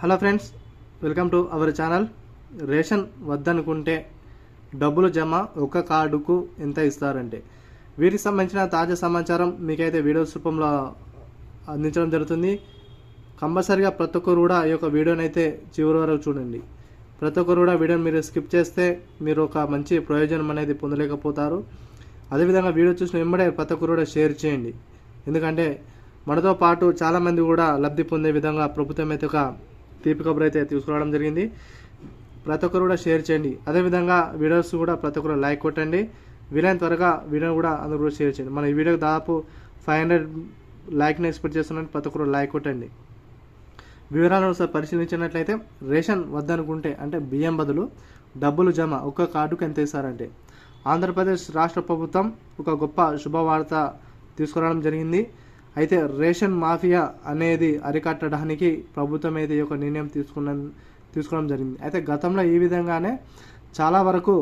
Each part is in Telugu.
Hello friends welcome to our channel. Ration వద్దనుకుంటే డబ్బులు జమ ఒక కార్డుకు ఎంత ఇస్తారంటే? వీరికి సంబంధించిన తాజా సమాచారం మీకైతే వీడియోస్ రూపంలో అందించడం జరుగుతుంది. కంపల్సరిగా ప్రతి ఒక్కరు కూడా ఈ యొక్క వీడియోని అయితే చివరి వరకు చూడండి. ప్రతి ఒక్కరు కూడా వీడియోని మీరు స్కిప్ చేస్తే మీరు ఒక మంచి ప్రయోజనం అనేది పొందలేకపోతారు. అదేవిధంగా వీడియో చూసిన వెంబడే ప్రతి ఒక్కరు కూడా షేర్ చేయండి. ఎందుకంటే మనతో పాటు చాలామంది కూడా లబ్ధి పొందే విధంగా ప్రభుత్వం అయితే ఒక తీపి కబురు అయితే తీసుకురావడం జరిగింది. ప్రతి ఒక్కరు కూడా షేర్ చేయండి. అదేవిధంగా వీడియోస్ కూడా ప్రతి ఒక్కరు లైక్ కొట్టండి. వీలైన త్వరగా వీడియో కూడా అందరూ కూడా షేర్ చేయండి. మన ఈ వీడియోకి దాదాపు ఫైవ్ హండ్రెడ్ లైక్ని ఎక్స్పెక్ట్ చేస్తున్నాను ప్రతి ఒక్కరు లైక్ కొట్టండి. వివరాలను ఒకసారి పరిశీలించినట్లయితే రేషన్ వద్దనుకుంటే అంటే బియ్యం బదులు డబ్బులు జమ ఒక్క కార్డుకు ఎంత ఇస్తారంటే ఆంధ్రప్రదేశ్ రాష్ట్ర ప్రభుత్వం ఒక గొప్ప శుభవార్త తీసుకురావడం జరిగింది. అయితే రేషన్ మాఫియా అనేది అరికట్టడానికి ప్రభుత్వం అయితే ఈ యొక్క నిర్ణయం తీసుకున్న తీసుకోవడం జరిగింది. అయితే గతంలో ఈ విధంగానే చాలా వరకు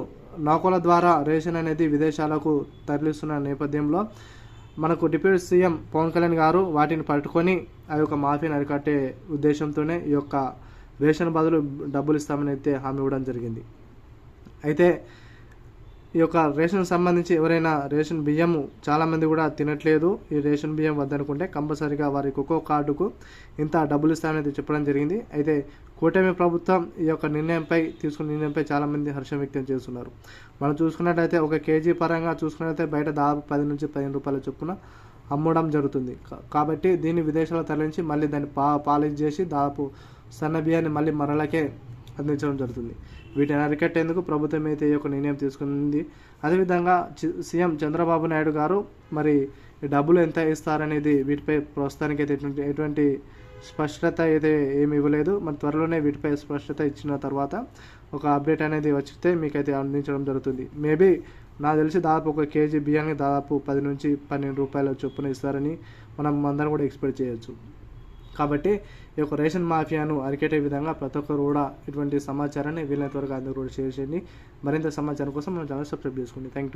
నౌకల ద్వారా రేషన్ అనేది విదేశాలకు తరలిస్తున్న నేపథ్యంలో మనకు డిప్యూటీ సీఎం పవన్ కళ్యాణ్ గారు వాటిని పట్టుకొని ఆ యొక్క మాఫీని అరికట్టే ఉద్దేశంతోనే ఈ యొక్క రేషన్ బదులు డబ్బులు ఇస్తామని అయితే హామీ ఇవ్వడం జరిగింది. అయితే ఈ యొక్క రేషన్ సంబంధించి ఎవరైనా రేషన్ బియ్యము చాలామంది కూడా తినట్లేదు. ఈ రేషన్ బియ్యం వద్దనుకుంటే కంపల్సరీగా వారి ఒక్కో కార్డుకు ఇంత డబ్బులు ఇస్తామనేది చెప్పడం జరిగింది. అయితే కూటమి ప్రభుత్వం ఈ యొక్క నిర్ణయంపై తీసుకున్న నిర్ణయంపై చాలామంది హర్షం వ్యక్తం చేస్తున్నారు. మనం చూసుకున్నట్లయితే ఒక కేజీ పరంగా చూసుకున్నట్లయితే బయట దాదాపు పది నుంచి పదిహేను రూపాయల చొప్పున అమ్మడం జరుగుతుంది. కాబట్టి దీన్ని విదేశాలకు తరలించి మళ్ళీ దాన్ని పా పాలిష్ చేసి దాదాపు సన్న బియ్యాన్ని మళ్ళీ మరలకే అందించడం జరుగుతుంది. వీటిని అరికట్టేందుకు ప్రభుత్వం అయితే ఈ యొక్క నిర్ణయం తీసుకుంది. అదేవిధంగా సీఎం చంద్రబాబు నాయుడు గారు మరి డబ్బులు ఎంత ఇస్తారనేది వీటిపై ప్రస్తుతానికి అయితే ఎటువంటి ఎటువంటి స్పష్టత అయితే ఏమి ఇవ్వలేదు. మరి త్వరలోనే వీటిపై స్పష్టత ఇచ్చిన తర్వాత ఒక అప్డేట్ అనేది వచ్చితే మీకైతే అందించడం జరుగుతుంది. మేబీ నాకు తెలిసి దాదాపు ఒక కేజీ బియ్యానికి దాదాపు పది నుంచి పన్నెండు రూపాయల చొప్పున ఇస్తారని మనం అందరం కూడా ఎక్స్పెక్ట్ చేయొచ్చు. కాబట్టి ఈ యొక్క రేషన్ మాఫియాను అరికెట్టే విధంగా ప్రతి ఒక్కరు కూడా ఇటువంటి సమాచారాన్ని వీలైనంత వరకు అందరూ కూడా షేర్ చేయండి. మరింత సమాచారం కోసం మన ఛానల్ సబ్స్క్రైబ్ చేసుకోండి. Thank you